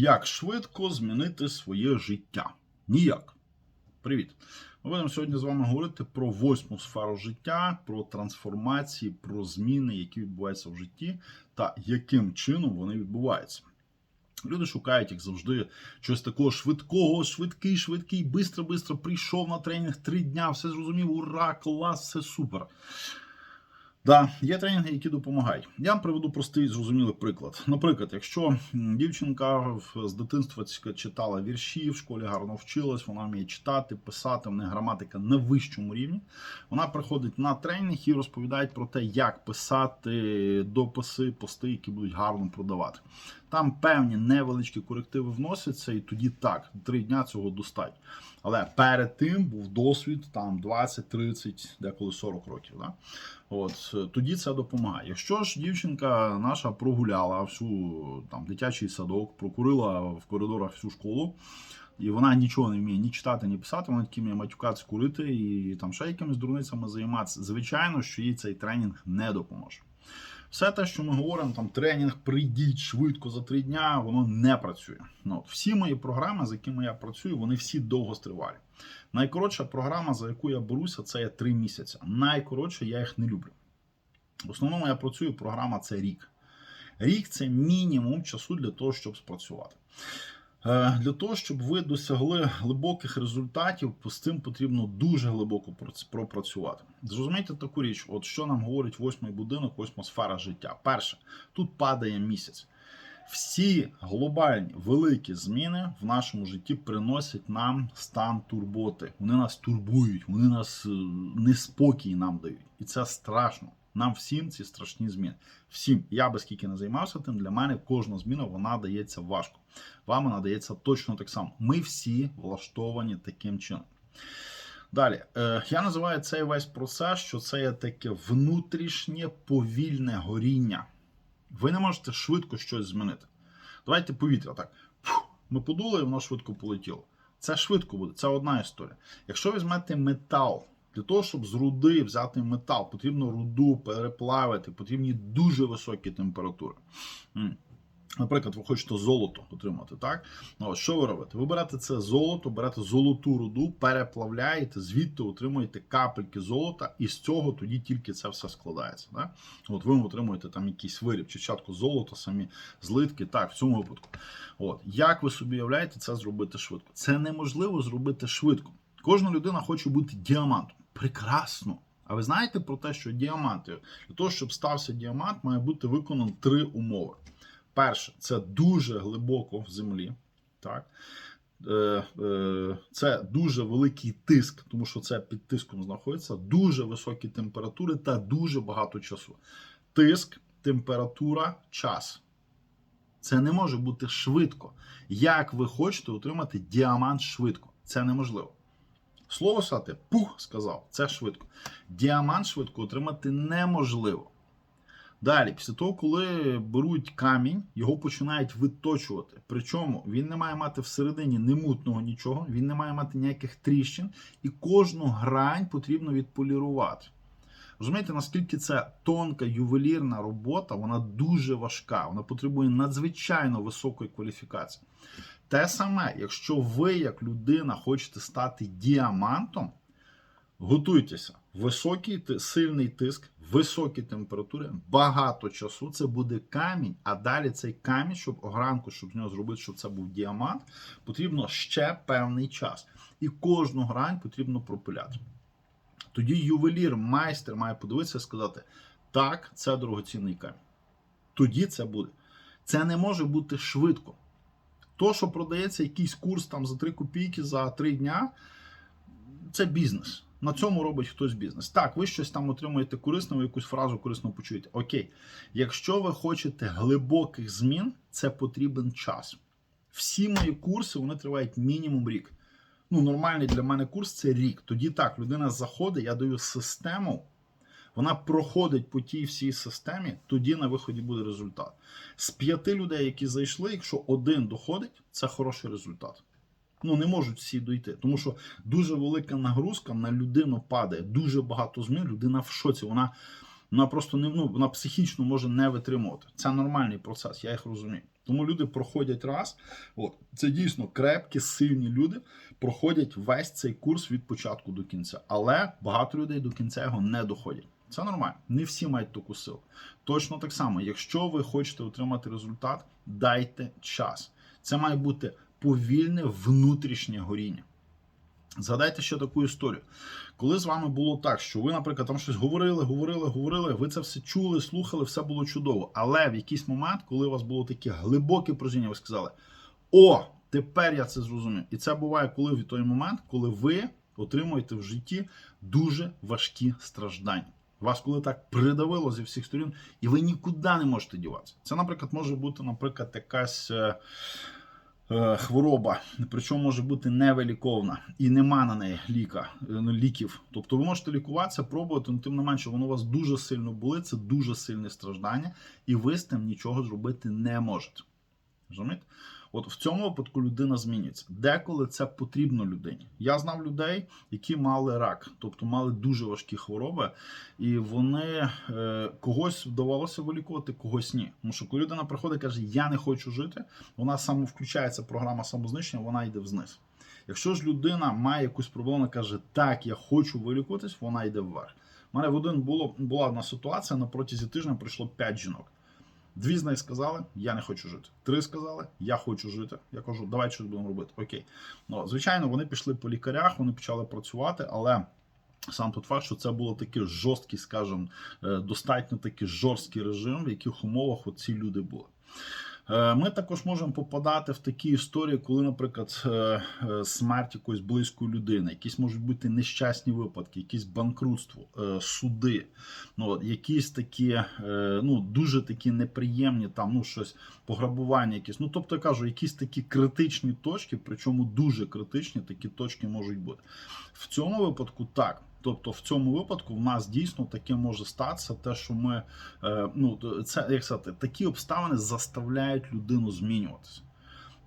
Як швидко змінити своє життя? Ніяк. Привіт. Ми будемо сьогодні з вами говорити про восьму сферу життя, про трансформації, про зміни, які відбуваються в житті, та яким чином вони відбуваються. Люди шукають, як завжди, щось такого швидкого, швидкий, швидкий, бистро, бистро прийшов на тренінг три дня, все зрозумів, ура, клас, все супер. Да, є тренінги, які допомагають. Я вам приведу простий зрозумілий приклад. Наприклад, якщо дівчинка з дитинства читала вірші, в школі гарно вчилась, вона вміє читати, писати, в неї граматика на вищому рівні. Вона приходить на тренінг і розповідають про те, як писати дописи, пости, які будуть гарно продавати. Там певні невеличкі корективи вносяться, і тоді так, три дня цього достатньо. Але перед тим був досвід там 20, 30, деколи 40 років. Да? От тоді це допомагає. Якщо ж дівчинка наша прогуляла всю там дитячий садок, прокурила в коридорах всю школу, і вона нічого не вміє ні читати, ні писати, вона тільки матюкаць курити і там ще якимись дурницями займатися. Звичайно, що їй цей тренінг не допоможе. Все те, що ми говоримо, там тренінг, прийдіть швидко за три дня, воно не працює. Ну, от, всі мої програми, з якими я працюю, вони всі довгостривалі. Найкоротша програма, за яку я беруся, це є три місяці. Найкоротше, я їх не люблю. В основному я працюю, програма це рік. Рік це мінімум часу для того, щоб спрацювати. Е, Для того, щоб ви досягли глибоких результатів, з цим потрібно дуже глибоко пропрацювати. Зрозумійте таку річ, от що нам говорить восьмий будинок, восьма сфера життя. Перше, тут падає місяць. Всі глобальні великі зміни в нашому житті приносять нам стан турботи. Вони нас турбують, вони нас е, неспокій нам дають. І це страшно. Нам всім ці страшні зміни. Всім, я би скільки не займався тим, для мене кожна зміна вона дається важко. Вам вона дається точно так само. Ми всі влаштовані таким чином. Далі, е, я називаю цей весь процес, що це є таке внутрішнє повільне горіння. Ви не можете швидко щось змінити. Давайте повітря так. Ми подули, і воно швидко полетіло. Це швидко буде, це одна історія. Якщо візьмете метал, для того, щоб з руди взяти метал, потрібно руду переплавити, потрібні дуже високі температури. Наприклад, ви хочете золото отримати, так? Ну, що ви робите? Ви берете це золото, берете золоту руду, переплавляєте, звідти отримуєте капельки золота, і з цього тоді тільки це все складається. Так? От ви отримуєте там якийсь виріб, чи чатку золота, самі злитки. Так, в цьому випадку. От як ви собі уявляєте це зробити швидко? Це неможливо зробити швидко. Кожна людина хоче бути діамантом. Прекрасно. А ви знаєте про те, що діаманти для того, щоб стався діамант, має бути виконано три умови. Перше, це дуже глибоко в землі. Так? Е, е, Це дуже великий тиск, тому що це під тиском знаходиться, дуже високі температури та дуже багато часу. Тиск, температура, час. Це не може бути швидко. Як ви хочете отримати діамант швидко? Це неможливо. Слово сати пух сказав, це швидко. Діамант швидко отримати неможливо. Далі, після того, коли беруть камінь, його починають виточувати. Причому він не має мати всередині ні мутного нічого, він не має мати ніяких тріщин, і кожну грань потрібно відполірувати. Розумієте, наскільки це тонка ювелірна робота, вона дуже важка, вона потребує надзвичайно високої кваліфікації. Те саме, якщо ви, як людина, хочете стати діамантом, готуйтеся. Високий сильний тиск, високі температури, багато часу. Це буде камінь, а далі цей камінь, щоб огранку, щоб з нього зробити, щоб це був діамант, потрібно ще певний час. І кожну грань потрібно пропиляти. Тоді ювелір, майстер має подивитися і сказати: так, це дорогоцінний камінь. Тоді це буде. Це не може бути швидко. То, що продається якийсь курс там за 3 копійки за 3 дня, це бізнес. На цьому робить хтось бізнес. Так, ви щось там отримуєте корисне, ви якусь фразу корисно почуєте. Окей. Якщо ви хочете глибоких змін, це потрібен час. Всі мої курси вони тривають мінімум рік. Ну, нормальний для мене курс це рік. Тоді так, людина заходить, я даю систему, вона проходить по тій всій системі, тоді на виході буде результат. З п'яти людей, які зайшли, якщо один доходить, це хороший результат. Ну, не можуть всі дойти, тому що дуже велика нагрузка на людину падає, дуже багато змін, людина в шоці. Вона, вона просто не ну, вона психічно може не витримувати. Це нормальний процес, я їх розумію. Тому люди проходять раз. От це дійсно крепкі, сильні люди проходять весь цей курс від початку до кінця. Але багато людей до кінця його не доходять. Це нормально. Не всі мають таку силу. Точно так само, якщо ви хочете отримати результат, дайте час. Це має бути повільне внутрішнє горіння. Згадайте ще таку історію. Коли з вами було так, що ви, наприклад, там щось говорили, говорили, говорили, ви це все чули, слухали, все було чудово. Але в якийсь момент, коли у вас було таке глибоке прозіння, ви сказали: О, тепер я це зрозумів. І це буває, коли в той момент, коли ви отримуєте в житті дуже важкі страждання. Вас коли так придавило зі всіх сторін, і ви нікуди не можете діватися. Це, наприклад, може бути, наприклад, якась. е, е, Хвороба, причому може бути невиліковна і нема на неї ліка, е, ну, ліків. Тобто ви можете лікуватися, пробувати, але тим не менше, воно у вас дуже сильно болить, це дуже сильне страждання, і ви з тим нічого зробити не можете. Розумієте? От в цьому випадку людина змінюється. Деколи це потрібно людині. Я знав людей, які мали рак, тобто мали дуже важкі хвороби, і вони е, когось вдавалося вилікувати, когось ні. Тому що коли людина приходить і каже, я не хочу жити, вона саме включається програма самознищення, вона йде вниз. Якщо ж людина має якусь проблему, каже, так, я хочу вилікуватись, вона йде вверх. У мене в один було була одна ситуація на протязі тижня прийшло 5 жінок. Дві з них сказали, я не хочу жити. Три сказали, я хочу жити. Я кажу, давай щось будемо робити. Окей. Ну, звичайно, вони пішли по лікарях, вони почали працювати, але. Сам тут факт, що це було такий жорсткий, скажімо, е, достатньо такий жорсткий режим, в яких умовах ці люди були. Е, Ми також можемо попадати в такі історії, коли, наприклад, е, е, смерть якоїсь близької людини, якісь можуть бути нещасні випадки, якісь банкрутство, суди, ну, якісь такі, ну, дуже такі неприємні, там, ну, щось, пограбування якісь. Ну, тобто, я кажу, якісь такі критичні точки, причому дуже критичні такі точки можуть бути. В цьому випадку так. Тобто, в цьому випадку в нас дійсно таке може статися, те, що ми е, ну це як сказати, такі обставини заставляють людину змінюватися.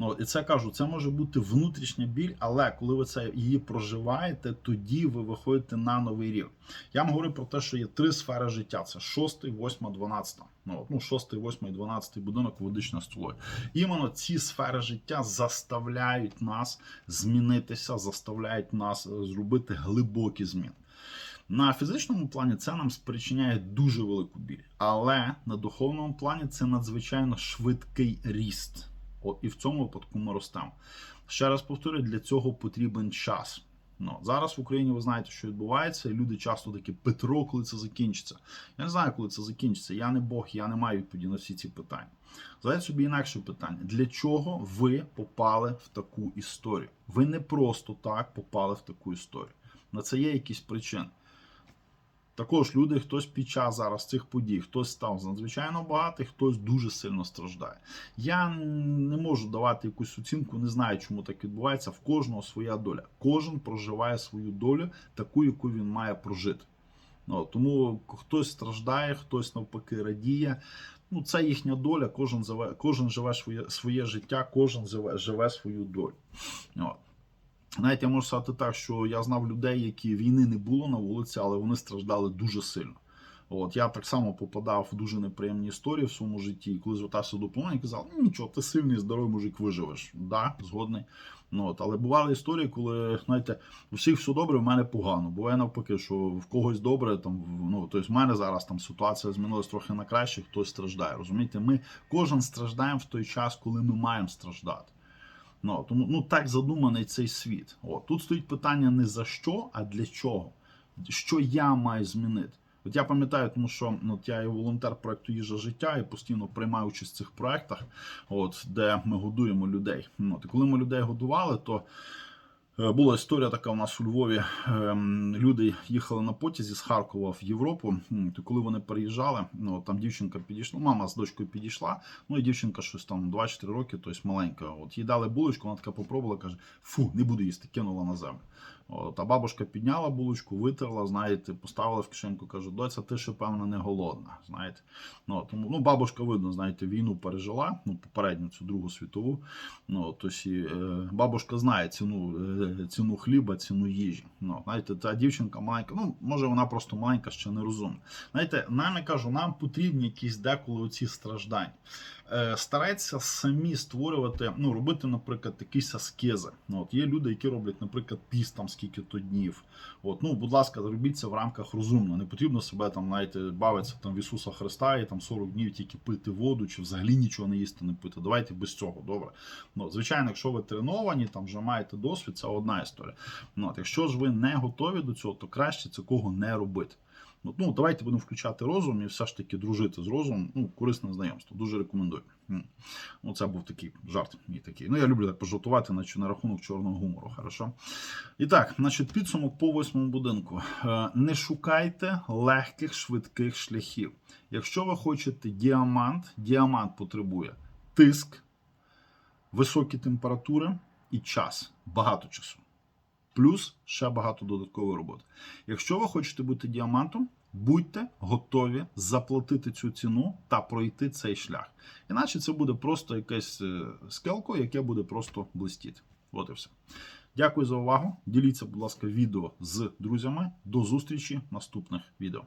Ну і це кажу, це може бути внутрішня біль, але коли ви це її проживаєте, тоді ви виходите на новий рівень. Я вам говорю про те, що є три сфери життя: це шостий, восьма, дванадцята. Ну, ну шостий, восьмий, дванадцятий будинок ведична столою. Іменно ці сфери життя заставляють нас змінитися, заставляють нас е, зробити глибокі зміни. На фізичному плані це нам спричиняє дуже велику біль, але на духовному плані це надзвичайно швидкий ріст. От, і в цьому випадку ми ростемо. Ще раз повторюю, для цього потрібен час. Ну, зараз в Україні ви знаєте, що відбувається, і люди часто такі Петро, коли це закінчиться. Я не знаю, коли це закінчиться. Я не Бог, я не маю відповіді на всі ці питання. Задайте собі інакше питання: для чого ви попали в таку історію? Ви не просто так попали в таку історію. На це є якісь причини. Також люди, хтось під час зараз цих подій, хтось став надзвичайно багатий, хтось дуже сильно страждає. Я не можу давати якусь оцінку, не знаю, чому так відбувається. В кожного своя доля. Кожен проживає свою долю, таку, яку він має прожити. Ну, тому хтось страждає, хтось навпаки радіє. Ну, це їхня доля. Кожен живе, кожен живе своє, своє життя, кожен живе, живе свою долю. От. Навіть я можу сказати так, що я знав людей, які війни не було на вулиці, але вони страждали дуже сильно. От я так само попадав в дуже неприємні історії в своєму житті, і коли звертався до допомоги, казав, ну нічого, ти сильний, здоровий мужик виживеш. Да, згодний. Ну, от, Але бували історії, коли знаєте, у всіх все добре, в мене погано. Буває навпаки, що в когось добре, там ну тобто в мене зараз там ситуація змінилась трохи на краще, хтось страждає. Розумієте, ми кожен страждаємо в той час, коли ми маємо страждати. Ну, тому ну так задуманий цей світ. О, тут стоїть питання не за що, а для чого. Що я маю змінити? От я пам'ятаю, тому що ну, от я є волонтер проекту Їжа життя і постійно приймаю участь в цих проектах, от, де ми годуємо людей. Ну, от, і коли ми людей годували, то була історія така у нас у Львові. Ем, Люди їхали на потязі з Харкова в Європу. То коли вони переїжджали, ну там дівчинка підійшла, мама з дочкою підійшла. Ну і дівчинка щось там 2-4 роки, тобто маленька. От їй дали булочку, вона така попробувала, каже: Фу, не буду їсти, кинула на землю. От, а бабушка підняла булочку, витерла, знаєте, поставила в кишеньку, каже, доця, ти ще, певно, не голодна. знаєте. Ну, тому, ну, бабушка, видно, знаєте, війну пережила, ну, попередню цю Другу світову. Ну, тось, і, е, бабушка знає ціну, е, ціну хліба, ціну їжі. Ну, знаєте, та дівчинка маленька, ну, може, вона просто маленька, ще не розумна. Знаєте, нам я кажу, нам потрібні якісь деколи оці страждання. Е, старайтеся самі створювати, ну, робити, наприклад, якісь аскези. Ну, от є люди, які роблять, наприклад, піст там скільки-то днів. От, ну, будь ласка, робіть це в рамках розумно. Не потрібно себе там, знаєте, бавитися там в Ісуса Христа і там 40 днів тільки пити воду, чи взагалі нічого не їсти, не пити. Давайте без цього, добре. Ну, звичайно, якщо ви треновані, там вже маєте досвід, це одна історія. Ну, от, якщо ж ви не готові до цього, то краще такого не робити. Ну, ну, давайте будемо включати розум і все ж таки дружити з розумом. Ну, корисне знайомство. Дуже рекомендую. Ну, це був такий жарт. Мій такий. Ну, я люблю так пожартувати, наче на рахунок чорного гумору. Хорошо. І так, значить, підсумок по восьмому будинку. Е, Не шукайте легких, швидких шляхів. Якщо ви хочете діамант, діамант потребує тиск, високі температури і час. Багато часу. Плюс ще багато додаткової роботи. Якщо ви хочете бути діамантом, будьте готові заплатити цю ціну та пройти цей шлях. Іначе це буде просто якесь е, скелко, яке буде просто блистіти. От і все. Дякую за увагу. Діліться, будь ласка, відео з друзями. До зустрічі в наступних відео.